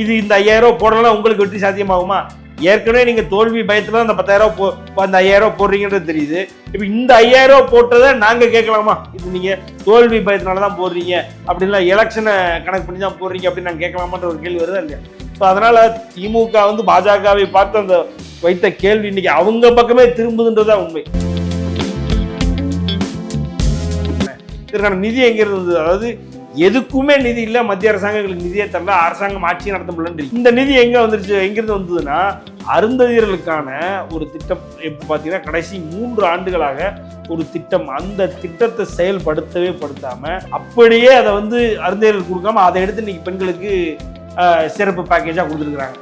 இது இந்த ஐயாயிரம் போடலாம் உங்களுக்கு வெற்றி சாத்தியமாகுமா? ஏற்கனவே நீங்கள் தோல்வி பயத்தில் தான் அந்த பத்தாயிரம் போ அந்த ஐயாயிரம் போடுறீங்கன்றது தெரியுது. இப்போ இந்த ஐயாயிரம் ரூபாய் போட்டதை நாங்கள் கேட்கலாமா? இது நீங்கள் தோல்வி பயத்தினால தான் போடுறீங்க. அப்படின்லாம் எலெக்ஷனை கணக்கு பண்ணி தான் போடுறீங்க அப்படின்னு நாங்கள் கேட்கலாமான்ற ஒரு கேள்வி வருதா இல்லையா? ஸோ அதனால் திமுக வந்து பாஜகவை பார்த்து அந்த வைத்த கேள்வி இன்னைக்கு அவங்க பக்கமே திரும்புதுன்றதா உண்மை. இதற்கான நிதி எங்கே இருந்தது? அதாவது எதுக்குமே நிதி இல்லை மத்திய அரசாங்கங்களுக்கு நிதியே தரல அரசாங்கம் ஆட்சி நடத்த முடியல இந்த நிதி எங்கே வந்துருச்சு எங்கேருந்து வந்ததுன்னா அருந்ததியர்களுக்கான ஒரு திட்டம் இப்போ பார்த்தீங்கன்னா கடைசி மூன்று ஆண்டுகளாக ஒரு திட்டம். அந்த திட்டத்தை செயல்படுத்தவே படுத்தாமல் அப்படியே அதை வந்து அருந்ததியர்கள் கொடுக்காம அதை எடுத்து இன்னைக்கு பெண்களுக்கு சிறப்பு பேக்கேஜாக கொடுத்துருக்குறாங்க.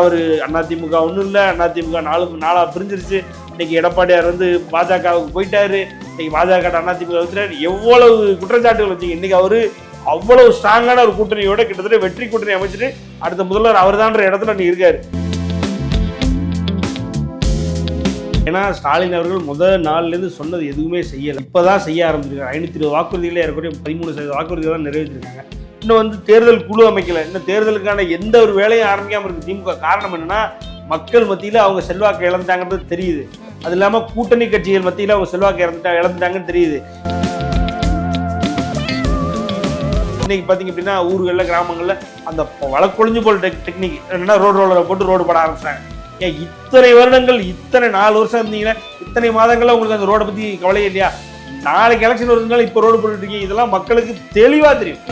அவர் அதிமுக ஒன்றும் இல்லை அதிமுக நாலு நாளாக பிரிஞ்சிருச்சு. இன்னைக்கு எடப்பாடியார் வந்து பாஜகவுக்கு போயிட்டாரு. இன்னைக்கு பாஜக அதிமுக வந்துட்டாரு எவ்வளவு குற்றச்சாட்டுகள் வச்சீங்க இன்னைக்கு அவரு அவ்வளவு ஸ்ட்ராங்கான ஒரு கூட்டணியோட கிட்டத்தட்ட வெற்றி கூட்டணி அமைச்சிட்டு அடுத்த முதல்வர் அவர்தான்ற இடத்துல நீ இருக்காரு. ஏன்னா ஸ்டாலின் அவர்கள் முதல் நாள்லேருந்து சொன்னது எதுவுமே செய்யலை. இப்போ தான் செய்ய ஆரம்பிச்சிருக்காங்க ஐநூற்றி இருபது வாக்குறுதிகளே ஏறக்குறைய பதிமூணு சதவீத வாக்குறுதிகள் தான் நிறைவேற்றிருக்காங்க. இன்னும் வந்து தேர்தல் குழு அமைக்கல. இன்னும் தேர்தலுக்கான எந்த ஒரு வேலையும் ஆரம்பிக்காமல் இருக்குது திமுக காரணம் என்னன்னா மக்கள் மத்தியில் அவங்க செல்வாக்கு இழந்தாங்கிறது தெரியுது. அது இல்லாமல் கூட்டணி கட்சிகள் மத்தியில் அவங்க செல்வாக்கு இறந்துட்டா இழந்துட்டாங்கன்னு தெரியுது. இன்னைக்கு பார்த்தீங்க அப்படின்னா ஊர்களில் கிராமங்களில் அந்த வழக்கொழிஞ்சு போல் டெக் டெக்னிக் என்னன்னா ரோடு ரோலரை போட்டு ரோடு போட ஆரம்பிச்சாங்க ஏன் இத்தனை வருடங்கள் இத்தனை நாலு வருஷம் இருந்தீங்கன்னா இத்தனை மாதங்களில் உங்களுக்கு அந்த ரோடை பற்றி கவலையே இல்லையா? நாளைக்கு எலெக்ஷன் வருதுனால இப்போ ரோடு போட்டுட்டு இருக்கீங்க. இதெல்லாம் மக்களுக்கு தெளிவாக தெரியும்.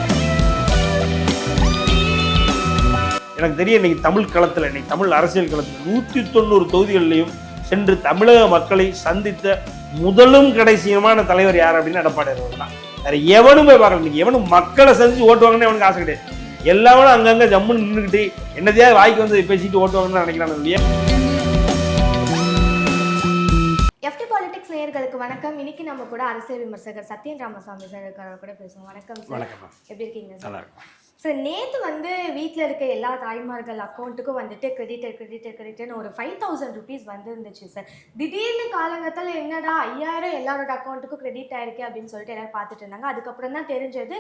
எனக்கு தெரியும் இன்னைக்கு தமிழ் களத்தில் இன்னைக்கு தமிழ் அரசியல் களத்தில் நூத்தி தொண்ணூறு தொகுதிகளிலையும் சென்று தமிழக மக்களை சந்தித்த முதலும் கடைசியுமான தலைவர் யார் அப்படின்னு எடப்பாடி தான். வேற எவனும் போய் பார்க்கல. இன்னைக்கு எவனும் மக்களை சந்திச்சு ஓட்டுவாங்கன்னு அவனுக்கு ஆசை கிடையாது. எல்லாரும் அங்கங்க ஜம்முன்னு நின்றுக்கிட்டு என்னதையாவது வாய்க்கு வந்து பேசிட்டு ஓட்டுவாங்கன்னு நினைக்கிறான் இல்லையா எஃப்டி பாலிடிக்ஸ் நேயர்களுக்கு வணக்கம். இன்னைக்கு நம்ம கூட அரசியல் விமர்சகர் சத்யன் ராமசாமி சார் கூட பேசுவோம். வணக்கம் சார். வணக்கம். எப்படி இருக்கீங்க நல்லா இருக்கும். சார் நேற்று வந்து வீட்டில் இருக்க எல்லா தாய்மார்கள் அக்கௌண்ட்டுக்கும் வந்துட்டு கிரெடிட்டர் கிரெடிட்டர் கிரெடிட்னு ஒரு ஃபைவ் தௌசண்ட் ருபீஸ் வந்துருந்துச்சு சார் திடீர்னு காலங்கத்தில் என்னடா ஐயாயிரம் எல்லாரோட அக்கௌண்ட்டுக்கும் கிரெடிட் ஆயிருக்கு அப்படின்னு சொல்லிட்டு எல்லாரும் பார்த்துட்டு இருந்தாங்க. அதுக்கப்புறம் தான் தெரிஞ்சது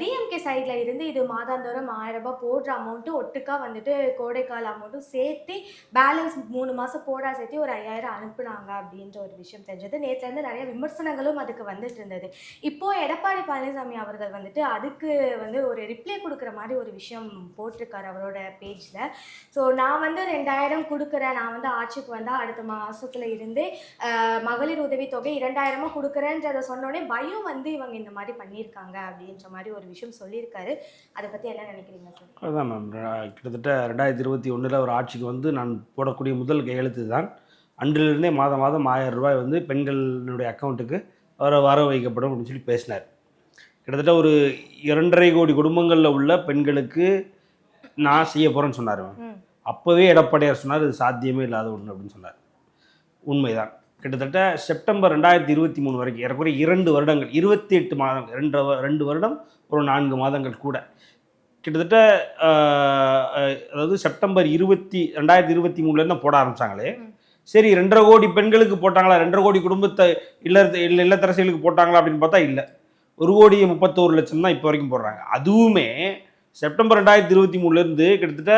டிஎம்கே சைடில் இருந்து இது மாதாந்தோறும் ஆயிரம் ரூபாய் போடுற அமௌண்ட்டு ஒட்டுக்கா வந்துட்டு கோடைக்கால அமௌண்ட்டும் சேர்த்து பேலன்ஸ் மூணு மாதம் போடா சேர்த்து ஒரு ஐயாயிரம் அனுப்புனாங்க அப்படின்ற ஒரு விஷயம் தெரிஞ்சது. நேற்றுலேருந்து நிறைய விமர்சனங்களும் அதுக்கு வந்துட்டு இருந்தது. இப்போது எடப்பாடி பழனிசாமி அவர்கள் வந்துட்டு அதுக்கு வந்து ஒரு ரிப்ளை கொடுக்குற மாதிரி ஒரு விஷயம் போட்டிருக்காரு அவரோட பேஜில். ஸோ நான் வந்து ரெண்டாயிரம் கொடுக்குறேன். நான் வந்து ஆட்சிக்கு வந்தால் அடுத்த மாதத்தில் இருந்து மகளிர் உதவித்தொகை இரண்டாயிரமாக கொடுக்குறேன்றதை சொன்னோடனே பயம் வந்து இவங்க இந்த மாதிரி பண்ணியிருக்காங்க அப்படின்ற மாதிரி ஒரு விஷயம் சொல்லியிருக்காரு. அதை பற்றி என்ன நினைக்கிறீங்க சார்? அதுதான் மேம். கிட்டத்தட்ட ரெண்டாயிரத்தி இருபத்தி ஒன்றில் ஒரு ஆட்சிக்கு வந்து நான் போடக்கூடிய முதல் கையெழுத்து தான் அன்றிலிருந்தே மாதம் மாதம் ஆயிரம் ரூபாய் வந்து பெண்களுடைய அக்கௌண்ட்டுக்கு வர வர வைக்கப்படும் அப்படின்னு சொல்லி பேசினார். கிட்டத்தட்ட ஒரு இரண்டரை கோடி குடும்பங்களில் உள்ள பெண்களுக்கு நான் செய்ய போகிறேன்னு சொன்னார் அப்போவே எடப்பாடியார் சொன்னார் இது சாத்தியமே இல்லாத ஒன்று அப்படின்னு சொன்னார். உண்மைதான். கிட்டத்தட்ட செப்டம்பர் ரெண்டாயிரத்தி இருபத்தி மூணு வரைக்கும் ஏறக்குறைய இரண்டு வருடங்கள் இருபத்தி எட்டு மாதம் ரெண்டு ரெண்டு வருடம் ஒரு நான்கு மாதங்கள் கூட. கிட்டத்தட்ட அதாவது செப்டம்பர் இருபத்தி ரெண்டாயிரத்தி இருபத்தி மூணுலேருந்து போட ஆரம்பிச்சாங்களே. ம். சரி ரெண்டரை கோடி பெண்களுக்கு போட்டாங்களா? ரெண்டரை கோடி குடும்பத்தை இல்ல இல்ல இல்லத்தரசிகளுக்கு போட்டாங்களா அப்படின்னு பார்த்தா இல்லை. ஒரு கோடி முப்பத்தோரு லட்சம் தான் இப்போ வரைக்கும் போடுறாங்க. அதுவுமே செப்டம்பர் ரெண்டாயிரத்தி இருபத்தி மூணுலேருந்து கிட்டத்தட்ட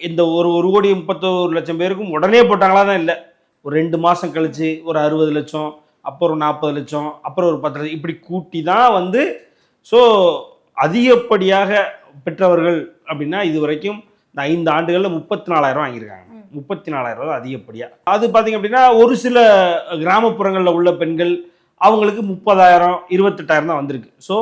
இந்த ஒரு ஒரு கோடி முப்பத்தோரு லட்சம் பேருக்கும் உடனே போட்டாங்களா தான் இல்லை. ஒரு ரெண்டு மாதம் கழிச்சு ஒரு அறுபது லட்சம் அப்புறம் ஒரு நாற்பது லட்சம் அப்புறம் ஒரு பத்து லட்சம் இப்படி கூட்டி தான் வந்து ஸோ அதிகப்படியாக பெற்றவர்கள் அப்படின்னா இது வரைக்கும் இந்த ஐந்து ஆண்டுகளில் முப்பத்தி நாலாயிரம் வாங்கியிருக்காங்க. முப்பத்தி நாலாயிரம் அதிகப்படியாக அது பார்த்தீங்க அப்படின்னா ஒரு சில கிராமப்புறங்களில் உள்ள பெண்கள் அவங்களுக்கு முப்பதாயிரம் இருபத்தெட்டாயிரம் தான் வந்திருக்கு. ஸோ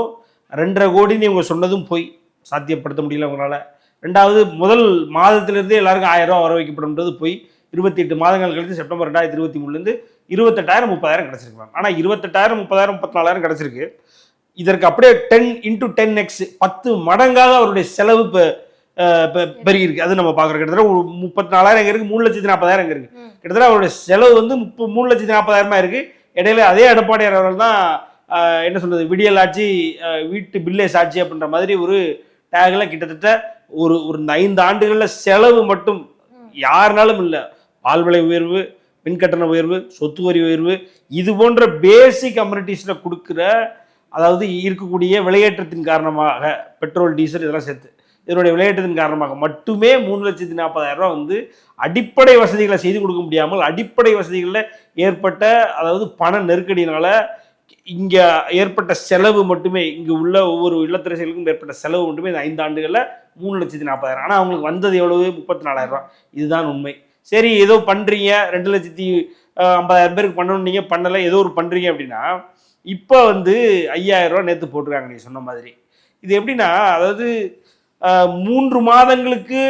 ரெண்டரை கோடின்னு இவங்க சொன்னதும் போய் சாத்தியப்படுத்த முடியல அவங்களால ரெண்டாவது முதல் மாதத்திலிருந்தே எல்லாருக்கும் ஆயிரம் ரூபா வர வைக்கப்படும்ன்றது போய் இருபத்தி எட்டு மாதங்கள் கழித்து செப்டம்பர் ரெண்டாயிரத்தி இருபத்தி மூணுலேருந்து இருபத்தெட்டாயிரம் முப்பதாயிரம் கிடச்சிருக்கு ஆனால் இருபத்தெட்டாயிரம் முப்பதாயிரம் முப்பத்தி நாலாயிரம் கிடச்சிருக்கு. இதற்கு அப்படியே டென் இன்டூ டென் எக்ஸ் பத்து மடங்காக அவருடைய செலவு இப்போ பெருகிருக்கு அது நம்ம பார்க்குறோம். கிட்டத்தட்ட ஒரு முப்பத்தி நாலாயிரம் எங்கே இருக்குது மூணு லட்சத்தி நாற்பதாயிரம் எங்கே இருக்குது. கிட்டத்தட்ட அவருடைய செலவு வந்து முப்ப மூணு லட்சத்தி நாற்பதாயிரமா இருக்குது இடையில அதே எடப்பாடியார் அவர்கள் தான் என்ன சொல்றது விடியல் ஆட்சி வீட்டு பில்லே சாட்சி அப்படின்ற மாதிரி ஒரு டேக்ல கிட்டத்தட்ட ஒரு ஒரு ஐந்து ஆண்டுகளில் செலவு மட்டும் யாருனாலும் இல்லை. பால் விலை உயர்வு மின் கட்டண உயர்வு சொத்து வரி உயர்வு இது போன்ற பேசிக் கம்யூனிட்டிஸில் கொடுக்குற அதாவது இருக்கக்கூடிய விலையேற்றத்தின் காரணமாக பெட்ரோல் டீசல் இதெல்லாம் சேர்த்து. இதனுடைய விளையாட்டத்தின் காரணமாக மட்டுமே மூணு லட்சத்தி நாற்பதாயிரம் ரூபா வந்து அடிப்படை வசதிகளை செய்து கொடுக்க முடியாமல் அடிப்படை வசதிகளில் ஏற்பட்ட அதாவது பண நெருக்கடியினால இங்கே ஏற்பட்ட செலவு மட்டுமே இங்கே உள்ள ஒவ்வொரு இல்லத்தரசிகளுக்கும் ஏற்பட்ட செலவு மட்டுமே இந்த ஐந்து ஆண்டுகளில் மூணு லட்சத்தி நாற்பதாயிரம் ஆனால் அவங்களுக்கு வந்தது எவ்வளவு? முப்பத்தி நாலாயிரம் இதுதான் உண்மை. சரி ஏதோ பண்ணுறீங்க ரெண்டு லட்சத்தி ஐம்பதாயிரம் பேருக்கு பண்ணணும் நீங்கள் பண்ணலை ஏதோ ஒரு பண்ணுறீங்க அப்படின்னா இப்போ வந்து ஐயாயிரம் ரூபா நேற்று போட்டிருக்காங்க நீ சொன்ன மாதிரி. இது எப்படின்னா அதாவது மூன்று மாதங்களுக்கு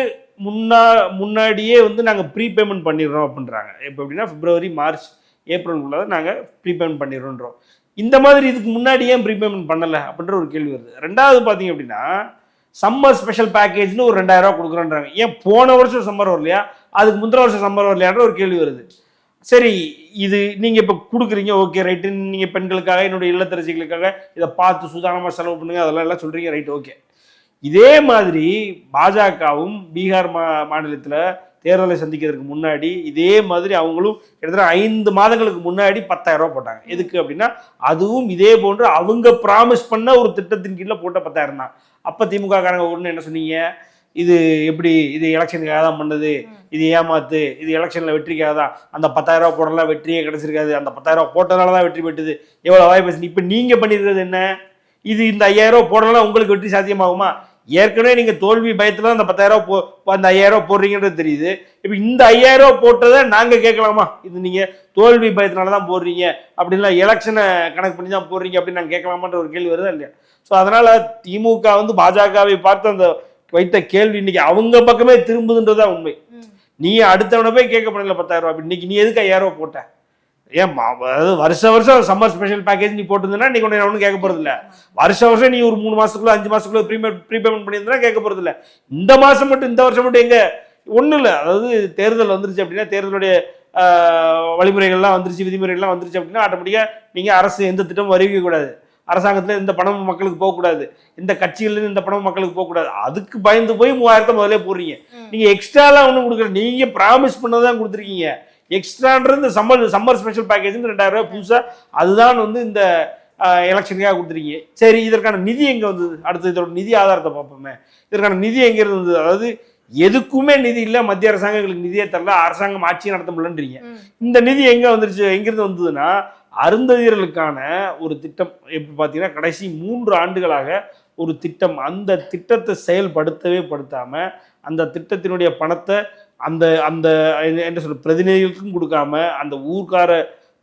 முன்னா முன்னாடியே வந்து நாங்கள் ப்ரீபேமெண்ட் பண்ணிடுறோம் அப்படின்றாங்க. இப்போ எப்படின்னா பிப்ரவரி மார்ச் ஏப்ரலுக்குள்ள நாங்கள் ப்ரீபேமெண்ட் பண்ணிடுறோன்றோம். இந்த மாதிரி இதுக்கு முன்னாடி ஏன் ப்ரீபேமெண்ட் பண்ணலை அப்படின்ற ஒரு கேள்வி வருது. ரெண்டாவது பார்த்தீங்க அப்படின்னா சம்மர் ஸ்பெஷல் பேக்கேஜ்னு ஒரு ரெண்டாயிரரூவா கொடுக்குறோன்றாங்க. ஏன் போன வருஷம் சம்மர் வரலையா? அதுக்கு முந்தின வருஷம் சம்மர் வரலையான்ற ஒரு கேள்வி வருது. சரி இது நீங்கள் இப்போ கொடுக்குறீங்க ஓகே ரைட்டு நீங்கள் பெண்களுக்காக என்னுடைய இல்லத்தரசிகளுக்காக இதை பார்த்து சுதாரணமாக செலவு பண்ணுங்க அதெல்லாம் எல்லாம் சொல்கிறீங்க ரைட் ஓகே இதே மாதிரி பாஜகவும் பீகார் மா மாநிலத்தில் தேர்தலை சந்திக்கிறதுக்கு முன்னாடி இதே மாதிரி அவங்களும் கிட்டத்தட்ட ஐந்து மாதங்களுக்கு முன்னாடி பத்தாயிரம் ரூபா போட்டாங்க. எதுக்கு அப்படின்னா அதுவும் இதே போன்று அவங்க ப்ராமிஸ் பண்ண ஒரு திட்டத்தின் கீழே போட்ட பத்தாயிரம் தான். அப்போ திமுக காரங்க ஒன்று என்ன சொன்னீங்க? இது எப்படி இது எலெக்ஷனுக்காக தான் பண்ணது? இது ஏமாத்து? இது எலெக்ஷனில் வெற்றிக்காக தான்? அந்த பத்தாயிரம் ரூபா போடலாம் வெற்றியே கிடச்சிருக்காது. அந்த பத்தாயிரம் ரூபா போட்டதால தான் வெற்றி பெற்றுது. எவ்வளோ வாய்ப்பு இப்போ நீங்கள் பண்ணியிருக்கிறது என்ன? இது இந்த ஐயாயிரம் போடலாம் உங்களுக்கு வெற்றி சாத்தியமாகுமா? ஏற்கனவே நீங்கள் தோல்வி பயத்தில் அந்த பத்தாயிரம் போ அந்த ஐயாயிரம் போடுறீங்கன்றது தெரியுது. இப்போ இந்த ஐயாயிரம் போட்டதை நாங்கள் கேட்கலாமா? இது நீங்கள் தோல்வி பயத்தினால தான் போடுறீங்க. அப்படின்லாம் எலெக்ஷனை கணக்கு பண்ணி தான் போடுறீங்க அப்படின்னு நாங்கள் கேட்கலாமான்ற ஒரு கேள்வி வருதா இல்லையா? ஸோ அதனால திமுக வந்து பாஜகவை பார்த்து அந்த வைத்த கேள்வி இன்னைக்கு அவங்க பக்கமே திரும்புதுன்றதுதான் உண்மை. நீ அடுத்தவனை போய் கேட்க பண்ணல பத்தாயிரம் ரூபாய். இன்னைக்கு நீ எதுக்கு ஐயாயிரம் ரூபாய் போட்ட? ஏன் வருஷ வருஷம் சம்மர் ஸ்பெஷல் பேக்கேஜ் நீ போட்டிருந்தனா நீ ஒன்று ஒன்றும் கேட்க போறது இல்ல வருஷ வருஷம் நீ ஒரு மூணு மாசத்துக்குள்ள அஞ்சு மாசத்துக்குள்ள ப்ரீபேமெண்ட் ப்ரீபேமெண்ட் பண்ணியிருந்தா கேட்க போறது இல்ல இந்த மாசம் மட்டும் இந்த வருஷம் மட்டும் எங்க? ஒன்றும் இல்லை. அதாவது தேர்தல் வந்துருச்சு அப்படின்னா தேர்தலுடைய வழிமுறைகள்லாம் வந்துருச்சு விதிமுறைகள்லாம் வந்துருச்சு அப்படின்னா ஆட்டோமேட்டிக்காக நீங்கள் அரசு எந்த திட்டமும் அறிவிக்க கூடாது. அரசாங்கத்தில் இந்த பணமும் மக்களுக்கு போகக்கூடாது இந்த கட்சிகள்லேருந்து இந்த பணமும் மக்களுக்கு போகக்கூடாது அதுக்கு பயந்து போய் மூவாயிரத்தை முதல்ல போடுறீங்க. ம். நீங்க எக்ஸ்ட்ராலாம் ஒன்றும் கொடுக்கல. நீங்க ப்ராமிஸ் பண்ணதான் கொடுத்துருக்கீங்க. எக்ஸ்ட்ரான்றது சம்மர் சம்மர் ஸ்பெஷல் பேக்கேஜ் ரெண்டாயிரம் ரூபாய் புதுசா அதுதான் வந்து இந்த எலெக்ஷனுக்காக கொடுத்துருக்கீங்க. சரி இதற்கான நிதி எங்க வந்தது? அடுத்து இதோட நிதி ஆதாரத்தை பார்ப்போமே. இதற்கான நிதி எங்க இருந்தது அதாவது எதுக்குமே நிதி இல்லை மத்திய அரசாங்கம் எங்களுக்கு நிதியே தரல அரசாங்கம் ஆட்சி நடத்த முடியலன்றீங்க. இந்த நிதி எங்க வந்துருச்சு? எங்கிருந்து வந்ததுன்னா அருந்ததியர்களுக்கான ஒரு திட்டம் எப்படி பார்த்தீங்கன்னா கடைசி மூன்று ஆண்டுகளாக ஒரு திட்டம். அந்த திட்டத்தை செயல்படுத்தவே படுத்தாம அந்த திட்டத்தினுடைய பணத்தை அந்த அந்த என்ன- சொல்ற பிரதிநிதிகளுக்கும் கொடுக்காம அந்த ஊர்க்கார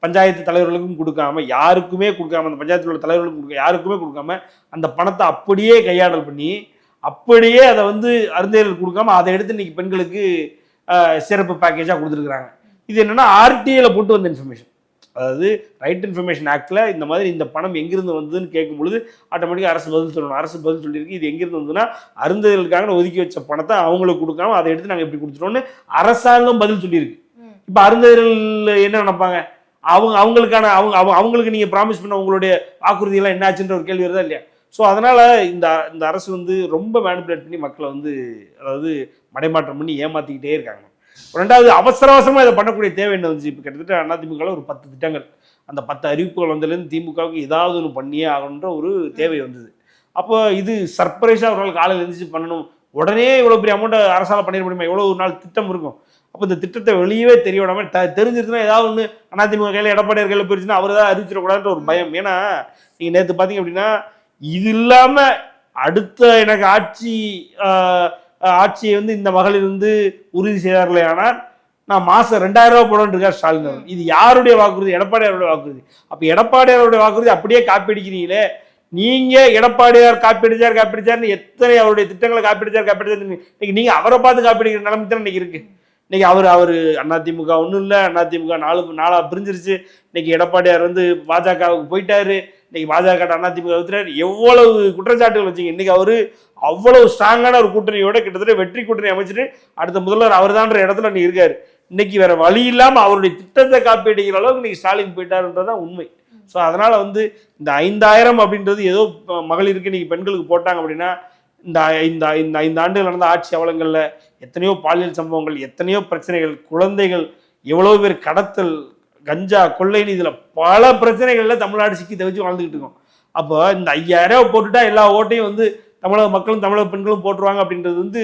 பஞ்சாயத்து தலைவர்களுக்கும் கொடுக்காம யாருக்குமே கொடுக்காம அந்த பஞ்சாயத்தில் உள்ள தலைவர்களுக்கும் கொடுக்க யாருக்குமே கொடுக்காம அந்த பணத்தை அப்படியே கையாடல் பண்ணி அப்படியே அதை வந்து அருந்தையர்கள் கொடுக்காம அதை எடுத்து இன்னைக்கு பெண்களுக்கு சிறப்பு பேக்கேஜாக கொடுத்துருக்குறாங்க. இது என்னன்னா ஆர்டிஐயில் போட்டு வந்த இன்ஃபர்மேஷன் அதாவது ரைட் இன்ஃபர்மேஷன் ஆக்டில் இந்த மாதிரி இந்த பணம் எங்கிருந்து வந்ததுன்னு கேட்கும் பொழுது ஆட்டோமேட்டிக்காக அரசு பதில் சொல்லணும். அரசு பதில் சொல்லியிருக்கு. இது எங்கிருந்து வந்ததுன்னா அருந்ததிகளுக்காக ஒதுக்கி வச்ச பணத்தை அவங்களுக்கு கொடுக்காம அதை எடுத்து நாங்கள் எப்படி கொடுத்துட்டோம்னு அரசாங்கம் பதில் சொல்லியிருக்கு. இப்போ அருந்ததிகள் என்ன நினைப்பாங்க? அவங்க அவங்களுக்கான அவங்க அவங்க- அவங்களுக்கு நீங்கள் ப்ராமிஸ் பண்ண உங்களுடைய வாக்குறுதியெல்லாம் என்னாச்சுன்ற ஒரு கேள்வி வருதா இல்லையா? ஸோ அதனால இந்த இந்த அரசு வந்து ரொம்ப மேனிபுலேட் பண்ணி மக்களை வந்து அதாவது மடைமாற்றம் பண்ணி ஏமாத்திக்கிட்டே இருக்காங்க. ரெண்டாவது அவசர அவசரமாக இதை பண்ணக்கூடிய தேவை என்ன வந்துச்சு? இப்போ கிட்டத்தட்ட அதிமுகவில் ஒரு பத்து திட்டங்கள். அந்த பத்து அறிவிப்புகள் வந்ததுலேருந்து திமுகவுக்கு ஏதாவது ஒன்று பண்ணியே ஆகணுன்ற ஒரு தேவை வந்தது. அப்போ இது சர்ப்ரைஸாக ஒரு நாள் காலையில் எழுந்திரிச்சு பண்ணணும். உடனே இவ்வளோ பெரிய அமௌண்ட்டை அரசால் பண்ணிட முடியுமா? எவ்வளோ ஒரு நாள் திட்டம் இருக்கும். அப்போ இந்த திட்டத்தை வெளியவே தெரிய விடாமல் த தெரிஞ்சிருச்சுன்னா ஏதாவது ஒன்று அதிமுக கையில் எடப்பாடியார் கையில் போயிருச்சுன்னா அவர் தான் அறிவிச்சிடக்கூடாதுன்ற ஒரு பயம். ஏன்னா நீங்கள் நேற்று பார்த்தீங்க அப்படின்னா இது இல்லாமல் அடுத்த எனக்கு ஆட்சி ஆட்சியை வந்து இந்த மகளிர் வந்து உறுதி செய்தார்களே ஆனால் நான் மாதம் ரெண்டாயிரம் ரூபா போடணும் இருக்கார் ஸ்டாலின் அவர்கள். இது யாருடைய வாக்குறுதி? எடப்பாடியாருடைய வாக்குறுதி. அப்போ எடப்பாடியாருடைய வாக்குறுதி அப்படியே காப்பி அடிக்கிறீங்களே எடப்பாடியார் காப்பி அடிச்சார் காப்பி எத்தனை அவருடைய திட்டங்களை காப்பி அடிச்சார் காப்பி அடிச்சார் இன்னைக்கு நீங்கள் அவரை பார்த்து காப்பி அடிக்கிற நிலைமை தான் இன்னைக்கு இருக்குது இன்னைக்கு அவர் அவர் அதிமுக ஒன்றும் இல்லை அதிமுக நாலு நாளாக பிரிஞ்சிருச்சு. இன்னைக்கு எடப்பாடியார் வந்து பாஜகவுக்கு போயிட்டாரு. இன்னைக்கு பாஜக அதிமுக ஊத்துறாரு. எவ்வளவு குற்றச்சாட்டுகள் வச்சிங்க. இன்னைக்கு அவர் அவ்வளவு ஸ்ட்ராங்கான ஒரு கூட்டணியோட கிட்டத்தட்ட வெற்றி கூட்டணி அமைச்சிட்டு அடுத்த முதல்வர் அவர்தான்ற இடத்துல நீ இருக்காரு. இன்னைக்கு வேற வழி இல்லாமல் அவருடைய திட்டத்தை காப்பி அடிக்கிற அளவுக்கு இன்னைக்கு ஸ்டாலின் போயிட்டாருன்றதான் உண்மை. ஸோ அதனால் வந்து இந்த ஐந்தாயிரம் அப்படின்றது ஏதோ மகளிருக்கு இன்னைக்கு பெண்களுக்கு போட்டாங்க அப்படின்னா இந்த இந்த இந்த ஐந்து ஆண்டுகள் நடந்த ஆட்சி அவலங்களில் எத்தனையோ பாலியல் சம்பவங்கள் எத்தனையோ பிரச்சனைகள் குழந்தைகள் எவ்வளோ பேர் கடத்தல் கஞ்சா கொள்ளைன்னு இதில் பல பிரச்சனைகளில் தமிழ்நாடு சிக்கி தவிச்சு வாழ்ந்துக்கிட்டு இருக்கோம். அப்போ இந்த ஐயாயிரம் ரூபாய் போட்டுட்டா எல்லா ஓட்டையும் வந்து தமிழக மக்களும் தமிழக பெண்களும் போட்டுருவாங்க அப்படின்றது வந்து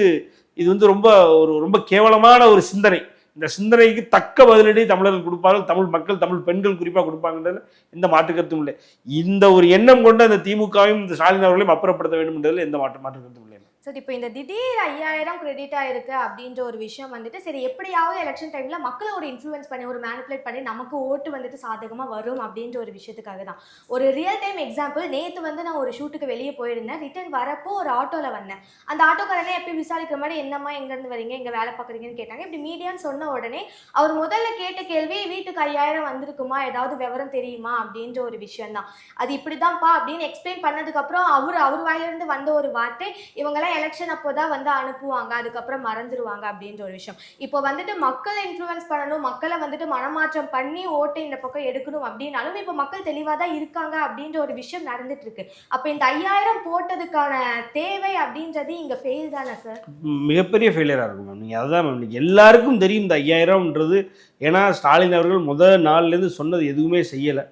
இது வந்து ரொம்ப ஒரு ரொம்ப கேவலமான ஒரு சிந்தனை. இந்த சிந்தனைக்கு தக்க பதிலடி தமிழர்கள் கொடுப்பார்கள். தமிழ் மக்கள் தமிழ் பெண்கள் குறிப்பாக கொடுப்பாங்கன்றது எந்த மாற்று கருத்தும் இல்லை. இந்த ஒரு எண்ணம் கொண்டு அந்த திமுகவையும் இந்த ஸ்டாலின் அவர்களையும் அப்புறப்படுத்த வேண்டும் என்றதில் எந்த மாற்று மாற்று கருத்தும் இல்லை. சரி இப்போ இந்த திடீர் ஐயாயிரம் கிரெடிட் ஆயிருக்கு அப்படின்ற ஒரு விஷயம் வந்துட்டு சரி எப்படியாவது எலெக்ஷன் டைமில் மக்களை ஒரு இன்ஃப்ளூயன்ஸ் பண்ணி ஒரு மேனிப்புலேட் பண்ணி நமக்கு ஓட்டு வந்துட்டு சாதகமாக வரும் அப்படின்ற ஒரு விஷயத்துக்காக தான். ஒரு ரியல் டைம் எக்ஸாம்பிள் நேற்று வந்து நான் ஒரு ஷூட்டுக்கு வெளியே போயிருந்தேன். ரிட்டர்ன் வரப்போ ஒரு ஆட்டோவில் வந்தேன். அந்த ஆட்டோக்காரனே எப்படி விசாரிக்கிற மாதிரி என்னம்மா எங்கேருந்து வரீங்க? எங்கே வேலை பார்க்குறீங்கன்னு கேட்டாங்க. இப்படி மீடியான்னு சொன்ன உடனே அவர் முதல்ல கேட்ட கேள்வி வீட்டுக்கு ஐயாயிரம் வந்திருக்குமா? ஏதாவது விவரம் தெரியுமா? அப்படின்ற ஒரு விஷயம் தான். அது இப்படிதான்ப்பா அப்படின்னு எக்ஸ்பிளைன் பண்ணதுக்கப்புறம் அவர் அவர் வாயிலிருந்து வந்த ஒரு வார்த்தை இவங்கெல்லாம் எலெக்ஷன் அப்போ தான் வந்து அனுப்புவாங்க. அதுக்கப்புறம் மறந்துடுவாங்க அப்படின்ற ஒரு விஷயம். இப்போ வந்துட்டு மக்களை இன்ஃப்ளூயன்ஸ் பண்ணணும் மக்களை வந்துட்டு மனமாற்றம் பண்ணி ஓட்டை இந்த பக்கம் எடுக்கணும் அப்படின்னாலும் இப்போ மக்கள் தெளிவாக தான் இருக்காங்க அப்படின்ற ஒரு விஷயம் நடந்துட்டு இருக்கு அப்போ இந்த ஐயாயிரம் போட்டதுக்கான தேவை அப்படின்றது இங்கே ஃபெயில் தானே சார் மிகப்பெரிய ஃபெயிலியராக இருக்கும் மேம் நீங்கள் அதுதான் மேம் எல்லாருக்கும் தெரியும் இந்த ஐயாயிரம்ன்றது. ஏன்னா ஸ்டாலின் அவர்கள் முதல் நாள்லேருந்து சொன்னது எதுவுமே செய்யலை.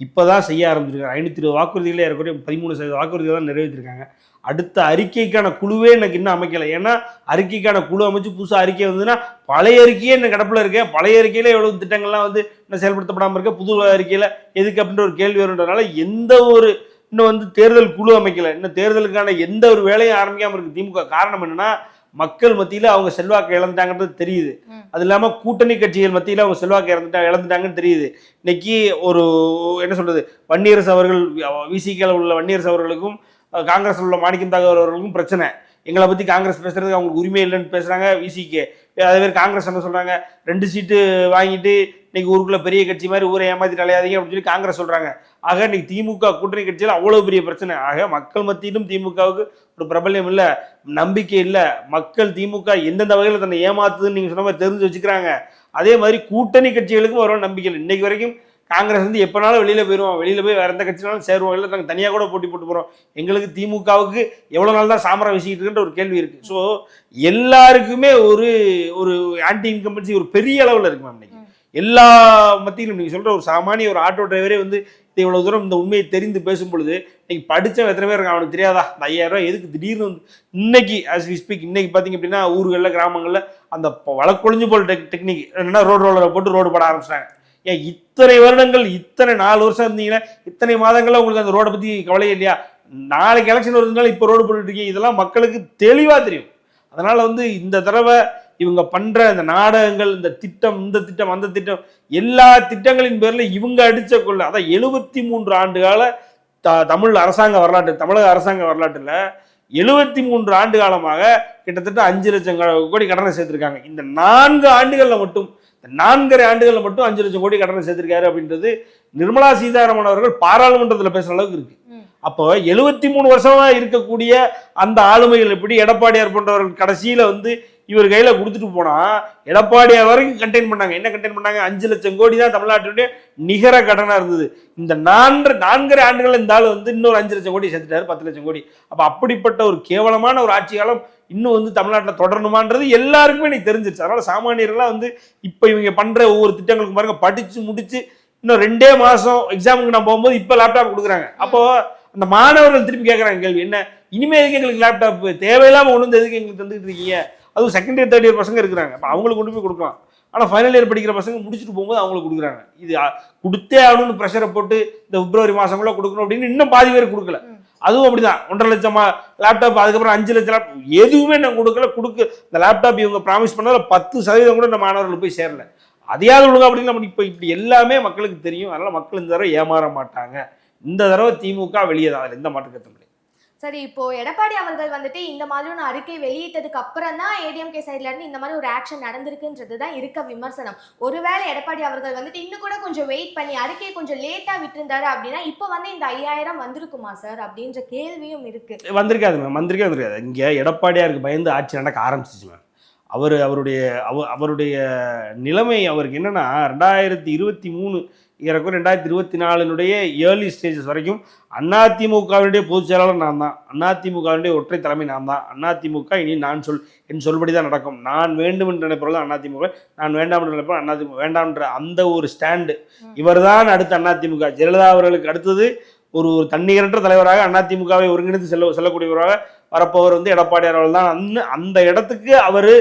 இப்போ தான் செய்ய ஆரம்பிச்சிருக்காங்க ஐநூற்றி இருபது வாக்குறுதிகளே ஏறக்குறைய பதிமூணு சதவீத வாக்குறுதிகள் தான் நிறைவேற்றிருக்காங்க. அடுத்த அறிக்கைக்கான குழுவே எனக்கு இன்னும் அமைக்கலை. ஏன்னா அறிக்கைக்கான குழு அமைச்சு புதுசாக அறிக்கை வந்ததுன்னா பழைய அறிக்கையே என்ன கிடப்பில் இருக்கேன் பழைய அறிக்கையில் எவ்வளோ திட்டங்கள்லாம் வந்து இன்னும் செயல்படுத்தப்படாமல் இருக்க? புது அறிக்கையில் எதுக்கு அப்படின்ற ஒரு கேள்வி வருன்றதுனால எந்த ஒரு இன்னும் வந்து தேர்தல் குழு அமைக்கல. இன்னும் தேர்தலுக்கான எந்த ஒரு வேலையும் ஆரம்பிக்காமல் இருக்கு. திமுக காரணம் என்னன்னா மக்கள் மத்தியில் அவங்க செல்வாக்கு இழந்துட்டாங்கன்றது தெரியுது. அது இல்லாமல் கூட்டணி கட்சிகள் மத்தியில் அவங்க செல்வாக்கு இழந்துட்டா இழந்துட்டாங்கன்னு தெரியுது. இன்னைக்கு ஒரு என்ன சொல்றது வன்னியரசு அவர்கள் விசிகேல உள்ள வன்னியரசு அவர்களுக்கும் காங்கிரஸ் உள்ள மாணிக்கம் தாகூர் அவர்களுக்கும் பிரச்சனை. எங்களை பற்றி காங்கிரஸ் பேசுறதுக்கு அவங்களுக்கு உரிமை இல்லைன்னு பேசுறாங்க விசிகே அதே மாதிரி காங்கிரஸ் என்ன சொல்றாங்க? ரெண்டு சீட்டு வாங்கிட்டு இன்னைக்கு ஊருக்குள்ள பெரிய கட்சி மாதிரி ஊரை ஏமாத்திட்டு அலையாதீங்க அப்படின்னு சொல்லி காங்கிரஸ் சொல்றாங்க. ஆக இன்னைக்கு திமுக கூட்டணி கட்சியில் அவ்வளவு பெரிய பிரச்சனை. ஆக மக்கள் மத்தியிலும் திமுகவுக்கு ஒரு பிரபல்யம் இல்லை நம்பிக்கை இல்லை. மக்கள் திமுக எந்தெந்த வகையில் தன்னை ஏமாத்துதுன்னு நீங்கள் சொன்ன மாதிரி தெரிஞ்சு வச்சுக்கிறாங்க. அதே மாதிரி கூட்டணி கட்சிகளுக்கும் ஒரு நம்பிக்கை இல்லை. இன்னைக்கு வரைக்கும் காங்கிரஸ் வந்து எப்போனாலும் வெளியில் போயிடுவோம் வெளியில் போய் வேறு எந்த கட்சினாலும் சேருவோம் இல்லை நாங்கள் தனியாக கூட போட்டி போட்டு போகிறோம் எங்களுக்கு திமுகவுக்கு எவ்வளோ நாள் தான் சாமரம் வீசிக்கிட்டு இருக்குன்ற ஒரு கேள்வி இருக்குது ஸோ எல்லாருக்குமே ஒரு ஒரு ஆன்டி இன்கம்பன்சி ஒரு பெரிய அளவில் இருக்கு மேம் இன்னைக்கு. எல்லா மத்தியிலும் நீங்கள் சொல்கிற ஒரு சாமானிய ஒரு ஆட்டோ டிரைவரே வந்து இது இவ்வளோ தூரம் இந்த உண்மையை தெரிந்து பேசும் பொழுது இன்னைக்கு படித்தவன் எத்தனை பேர் அவனுக்கு தெரியாதா? இந்த ஐயாயிரம் ரூபாய் எதுக்கு திடீர்னு வந்து இன்னைக்கு ஆஸ் வி ஸ்பீக் இன்னைக்கு பார்த்தீங்க அப்படின்னா ஊர்களில் கிராமங்களில் அந்த வழக்கொழிஞ்சு போல் டெக் டெக்னிக் என்னென்னா ரோடு ரோலரை போட்டு ரோடு போட ஆரம்பிச்சிட்டாங்க. ஏன் இத்தனை வருடங்கள் இத்தனை நாலு வருஷம் இருந்தீங்கன்னா இத்தனை மாதங்களில் உங்களுக்கு அந்த ரோடை பற்றி கவலையே இல்லையா? நாளைக்கு எலெக்ஷன் வருதுனால இப்போ ரோடு போட்டுட்டு இருக்கீங்க. இதெல்லாம் மக்களுக்கு தெளிவாக தெரியும். அதனால் வந்து இந்த தடவை இவங்க பண்ணுற இந்த நாடகங்கள் இந்த திட்டம் இந்த திட்டம் அந்த திட்டம் எல்லா திட்டங்களின் பேரில் இவங்க அடித்த கொள்ள. அதான் எழுபத்தி மூன்று ஆண்டு கால த தமிழ் அரசாங்க வரலாற்று தமிழக அரசாங்க வரலாற்றில் எழுபத்தி மூன்று ஆண்டு காலமாக கிட்டத்தட்ட அஞ்சு லட்சம் கோடி கடனை சேர்த்துருக்காங்க. இந்த நான்கு ஆண்டுகளில் மட்டும் நான்கரை ஆண்டுகள்ல மட்டும் அஞ்சு லட்சம் கோடி கடனை சேர்த்திருக்காரு அப்படின்றது நிர்மலா சீதாராமன் அவர்கள் பாராளுமன்றத்தில் பேசுற அளவுக்கு இருக்கு. அப்போ எழுபத்தி மூணு வருஷமா இருக்கக்கூடிய அந்த ஆளுமைகள் எப்படி எடப்பாடியார் போன்றவர்கள் கடைசியில வந்து இவர் கையில் கொடுத்துட்டு போனா எடப்பாடியார் வரைக்கும் கண்டெயின் பண்ணாங்க. என்ன கண்டெயின் பண்ணாங்க? அஞ்சு லட்சம் கோடி தான் தமிழ்நாட்டுடைய நிகர கடனாக இருந்தது. இந்த நான்கு நான்கரை ஆண்டுகள் இந்த ஆள் வந்து இன்னொரு அஞ்சு லட்சம் கோடி சேர்த்துட்டாரு பத்து லட்சம் கோடி. அப்போ அப்படிப்பட்ட ஒரு கேவலமான ஒரு ஆட்சி காலம் இன்னும் வந்து தமிழ்நாட்டில் தொடரணுமான்றது எல்லாருக்குமே எனக்கு தெரிஞ்சிருச்சு. அதனால சாமானியர்கள்லாம் வந்து இப்போ இவங்க பண்ணுற ஒவ்வொரு திட்டங்களுக்கும் பாருங்க படித்து முடித்து இன்னும் ரெண்டே மாதம் எக்ஸாமுக்கு நான் போகும்போது இப்போ லேப்டாப் கொடுக்குறாங்க. அப்போ அந்த மாணவர்கள் திருப்பி கேட்குறாங்க கேள்வி என்ன? இனிமேல் எதுக்கு எங்களுக்கு லேப்டாப் தேவையில்லாமல் ஒன்று வந்து எதுக்கு எங்களுக்கு தந்துட்டு இருக்கீங்க? அதுவும் செகண்ட் இயர் தேர்ட் இயர் பசங்க இருக்கிறாங்க. அப்போ அவங்களுக்கு கொண்டு போய் கொடுக்கலாம். ஆனால் ஃபைனல் இயர் படிக்கிற பசங்க முடிச்சுட்டு போகும்போது அவங்களுக்கு கொடுக்குறாங்க. இது கொடுத்தே ஆகணும்னு ப்ரெஷரை போட்டு இந்த பிப்ரவரி மாசம்குள்ள கொடுக்கணும் அப்படின்னு இன்னும் பாதி பேர் கொடுக்கல. அதுவும் அப்படிதான். ஒன்றரை லட்சம் லேப்டாப் அதுக்கப்புறம் அஞ்சு லட்சம் லேப்டாப் எதுவுமே நான் கொடுக்கல. கொடுக்க இந்த லேப்டாப் இவங்க ப்ராமிஸ் பண்ணதில் பத்து சதவீதம் கூட நம்ம மாணவர்கள் போய் சேரல. அதையாவது ஒழுங்கா அப்படின்னு நம்ம இப்போ இப்படி எல்லாமே மக்களுக்கு தெரியும். அதனால மக்கள் இந்த தடவை ஏமாற மாட்டாங்க. இந்த தடவை திமுக வெளியே தான். அதில் எந்த மாற்று கருத்தும் இல்லை. சரி இப்போ எடப்பாடி அவர்கள் வந்துட்டு இந்த மாதிரி ஒரு அறிக்கை வெளியிட்டதுக்கு அப்புறம் தான் ஏடிஎம்கே சைட்ல இருந்து இந்த மாதிரி ஒரு ஆக்ஷன் நடந்திருக்குன்றது தான் இருக்க விமர்சனம். ஒருவேளை எடப்பாடி அவர்கள் வந்துட்டு இன்னும் கூட கொஞ்சம் வெயிட் பண்ணி அறிக்கையை கொஞ்சம் லேட்டா விட்டுருந்தாரு அப்படின்னா இப்போ வந்து இந்த ஐயாயிரம் வந்திருக்குமா சார் அப்படின்ற கேள்வியும் இருக்கு. வந்திருக்காது மேம் வந்திருக்கே வந்திருக்காது. இங்கே எடப்பாடியாருக்கு பயந்து ஆட்சி நடக்க ஆரம்பிச்சிச்சு மேம் அவர் அவருடைய அவ அவருடைய நிலைமை அவருக்கு என்னன்னா ரெண்டாயிரத்தி இருபத்தி மூணு ஏறக்குறை ரெண்டாயிரத்தி இருபத்தி நாலினுடைய ஏர்லி ஸ்டேஜஸ் வரைக்கும் அதிமுகவினுடைய பொதுச் செயலாளர் நான் தான் அதிமுகவினுடைய ஒற்றை தலைமை நான் தான் அதிமுக இனி நான் சொல் என் சொல்படி தான் நடக்கும். நான் வேண்டும் என்று நினைப்பவர்கள் அதிமுக நான் வேண்டாம் என்று நினைப்பவர்கள் அதிமுக வேண்டாம்ன்ற அந்த ஒரு ஸ்டாண்டு ம். இவர்தான் அடுத்த அதிமுக ஜெயலலிதா அவர்களுக்கு அடுத்தது ஒரு ஒரு தன்னிகரற்ற தலைவராக அதிமுகவை ஒருங்கிணைத்து செல்ல செல்லக்கூடியவராக வரப்பவர் வந்து எடப்பாடியார் அவர்கள் தான். அந்த இடத்துக்கு அவர்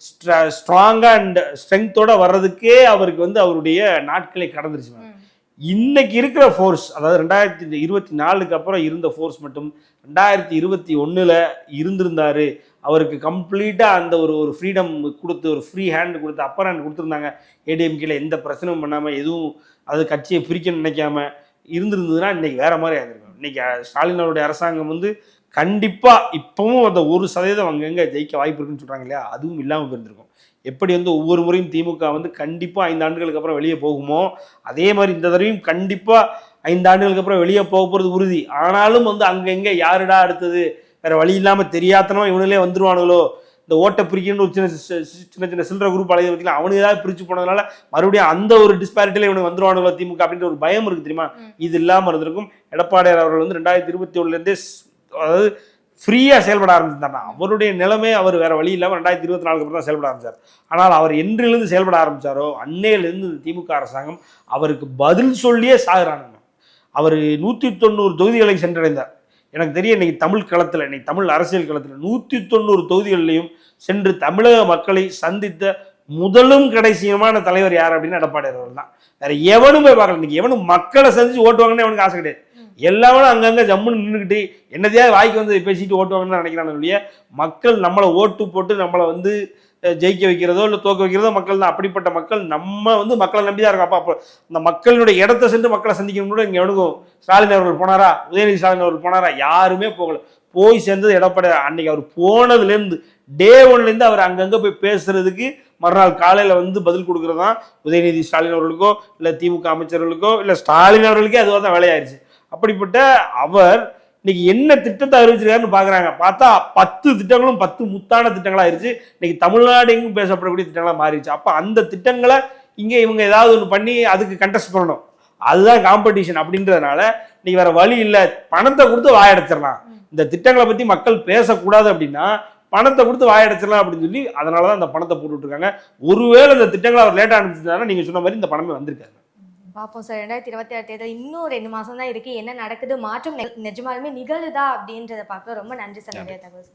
ஸ்ட்ராங்கா அண்ட் ஸ்ட்ரென்த்தோட வர்றதுக்கே அவருக்கு வந்து அவருடைய நாட்களை கடந்துருச்சு மேம். இன்னைக்கு இருக்கிற ஃபோர்ஸ் அதாவது ரெண்டாயிரத்தி இருபத்தி நாலுக்கு அப்புறம் இருந்த ஃபோர்ஸ் மட்டும் ரெண்டாயிரத்தி இருபத்தி ஒண்ணுல இருந்திருந்தாரு. அவருக்கு கம்ப்ளீட்டாக அந்த ஒரு ஒரு ஃப்ரீடம் கொடுத்து ஒரு ஃப்ரீ ஹேண்ட் கொடுத்து அப்பர் ஹேண்ட் கொடுத்துருந்தாங்க. ஏடிஎம்கேல எந்த பிரச்சனையும் பண்ணாமல் எதுவும் அது கட்சியை பிரிக்கணும்னு நினைக்காம இருந்திருந்ததுன்னா இன்னைக்கு வேற மாதிரி ஆயிருக்கும் இன்னைக்கு அஹ், ஸ்டாலின் அவருடைய அரசாங்கம் வந்து கண்டிப்பாக இப்பவும் அந்த ஒரு சதவீதம் அங்கங்கே ஜெயிக்க வாய்ப்பு இருக்குன்னு சொல்கிறாங்க இல்லையா? அதுவும் இல்லாமல் போயிருந்திருக்கும். எப்படி வந்து ஒவ்வொரு முறையும் திமுக வந்து கண்டிப்பாக ஐந்து ஆண்டுகளுக்கு அப்புறம் வெளியே போகுமோ அதே மாதிரி இந்த தடவையும் கண்டிப்பாக ஐந்து ஆண்டுகளுக்கு அப்புறம் வெளியே போக போகிறது உறுதி. ஆனாலும் வந்து அங்கங்கே யாருடா அடுத்தது? வேற வழி இல்லாமல் தெரியாதனமா இவனுங்களே வந்துருவானுங்களோ? இந்த ஓட்டை பிரிக்கணும்னு ஒரு சின்ன சின்ன சின்ன சில்லற குரூப் அழைய பற்றிலாம் அவனுக்கு ஏதாவது பிரிச்சு போனதுனால மறுபடியும் அந்த ஒரு டிஸ்பாரிட்டியில் இவனுக்கு வந்துருவானுங்களோ திமுக அப்படின்ற ஒரு பயம் இருக்கு தெரியுமா. இது இல்லாமல் இருந்திருக்கும். எடப்பாடியார் அவர்கள் வந்து ரெண்டாயிரத்தி இருபத்தி ஒன்றுலேருந்தே அதாவது ஃப்ரீயாக செயல்பட ஆரம்பிச்சிருந்தாருன்னா அவருடைய நிலைமை அவர் வேறு வழி இல்லாமல் ரெண்டாயிரத்தி இருபத்தி நாலுக்கு அப்புறம் தான் செயல்பட ஆரம்பிச்சார். ஆனால் அவர் என்றிலிருந்து செயல்பட ஆரம்பிச்சாரோ அன்னையிலிருந்து இந்த திமுக அரசாங்கம் அவருக்கு பதில் சொல்லியே சாகுறானுங்க. அவர் நூற்றி தொண்ணூறு தொகுதிகளை சென்றடைந்தார். எனக்கு தெரியும் இன்னைக்கு தமிழ் களத்தில் இன்னைக்கு தமிழ் அரசியல் களத்தில் நூற்றி தொண்ணூறு தொகுதிகளிலையும் சென்று தமிழக மக்களை சந்தித்த முதலும் கடைசியுமான தலைவர் யார் அப்படின்னு எடப்பாடி அவர்கள் தான். வேற எவனும் போய் பார்க்கல. இன்னைக்கு எவனும் மக்களை சந்திச்சு ஓட்டுவாங்கன்னு அவனுக்கு ஆசை கிடையாது. எல்லாரும் அங்கங்கே ஜம்முன்னு நின்றுக்கிட்டு என்னதையாவது வாய்க்கு வந்து பேசிட்டு ஓட்டுவாங்கன்னு தான் நினைக்கிறாங்க இல்லையா மக்கள் நம்மளை ஓட்டு போட்டு நம்மளை வந்து ஜெயிக்க வைக்கிறதோ இல்லை தோக்க வைக்கிறதோ மக்கள் தான். அப்படிப்பட்ட மக்கள் நம்ம வந்து மக்களை நம்பி தான் இருக்கோம் அப்போ அப்போ இந்த மக்களுடைய இடத்த சென்று மக்களை சந்திக்கணும் கூட இங்கே எவனுக்கும் ஸ்டாலின் அவர்கள் போனாரா? உதயநிதி ஸ்டாலின் அவர்கள் போனாரா? யாருமே போகல. போய் சேர்ந்தது எடப்பாடி அன்னைக்கு அவர் போனதுலேருந்து டே ஒன்லேருந்து அவர் அங்கங்கே போய் பேசுறதுக்கு மறுநாள் காலையில் வந்து பதில் கொடுக்குறது தான் உதயநிதி ஸ்டாலின் அவர்களுக்கோ இல்லை திமுக அமைச்சர்களுக்கோ இல்லை ஸ்டாலின் அவர்களுக்கே அதுவாக தான் வேலையாயிருச்சு. அப்படிப்பட்ட அவர் இன்னைக்கு என்ன திட்டத்தை அறிவிச்சிருக்காருன்னு பார்க்குறாங்க பார்த்தா பத்து திட்டங்களும் பத்து முத்தான திட்டங்களா ஆயிருச்சு. இன்னைக்கு தமிழ்நாடு எங்கும் பேசப்படக்கூடிய திட்டங்களா மாறிடுச்சு. அப்போ அந்த திட்டங்களை இங்கே இவங்க ஏதாவது ஒன்று பண்ணி அதுக்கு கண்டெஸ்ட் பண்ணணும். அதுதான் காம்படிஷன் அப்படின்றதுனால இன்னைக்கு வேற வழி இல்லை. பணத்தை கொடுத்து வாயடைச்சிடலாம். இந்த திட்டங்களை பற்றி மக்கள் பேசக்கூடாது அப்படின்னா பணத்தை கொடுத்து வாயடைச்சிடலாம் அப்படின்னு சொல்லி அதனால தான் அந்த பணத்தை போட்டு இருக்காங்க ஒருவேளை இந்த திட்டங்களை அவர் லேட்டாக அனுப்பிச்சிருந்தாங்கன்னா நீங்கள் சொன்ன மாதிரி இந்த பணமே வந்திருக்காரு பார்ப்போம் சார். ரெண்டாயிரத்தி இருபத்தி ஆறு தேர்தல் இன்னும் ரெண்டு மாசம் தான் இருக்கு. என்ன நடக்குது மாற்றம் நிஜமாலுமே நிகழுதா அப்படின்றத பார்க்க ரொம்ப நன்றி சார். நிறைய தகவல்